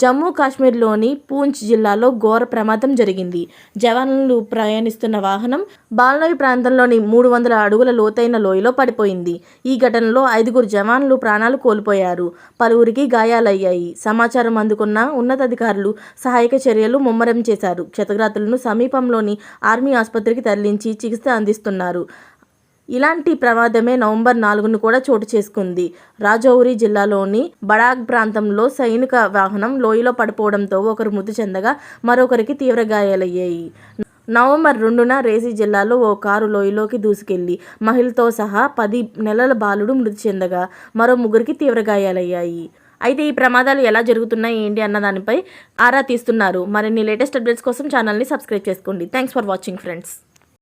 జమ్మూ కాశ్మీర్లోని పూంచ్ జిల్లాలో ఘోర ప్రమాదం జరిగింది. జవాన్లు ప్రయాణిస్తున్న వాహనం బాల్నవి ప్రాంతంలోని మూడు వందల అడుగుల లోతైన లోయలో పడిపోయింది. ఈ ఘటనలో ఐదుగురు జవాన్లు ప్రాణాలు కోల్పోయారు. పలువురికి గాయాలయ్యాయి. సమాచారం అందుకున్న ఉన్నతాధికారులు సహాయక చర్యలు ముమ్మరం చేశారు. క్షతగ్రాతులను సమీపంలోని ఆర్మీ ఆసుపత్రికి తరలించి చికిత్స అందిస్తున్నారు. ఇలాంటి ప్రమాదమే నవంబర్ నాలుగును కూడా చోటు చేసుకుంది. రాజౌరి జిల్లాలోని బడాగ్ ప్రాంతంలో సైనిక వాహనం లోయలో పడిపోవడంతో ఒకరు మృతి చెందగా మరొకరికి తీవ్ర గాయాలయ్యాయి. నవంబర్ రెండున రేసి జిల్లాలో ఓ కారు లోయలోకి దూసుకెళ్ళి మహిళతో సహా పది నెలల బాలుడు మృతి చెందగా మరో ముగ్గురికి తీవ్ర గాయాలయ్యాయి. అయితే ఈ ప్రమాదాలు ఎలా జరుగుతున్నాయి ఏంటి అన్న దానిపై ఆరా తీస్తున్నారు. మరిన్ని లేటెస్ట్ అప్డేట్స్ కోసం ఛానల్ని సబ్స్క్రైబ్ చేసుకోండి. Thanks for watching friends.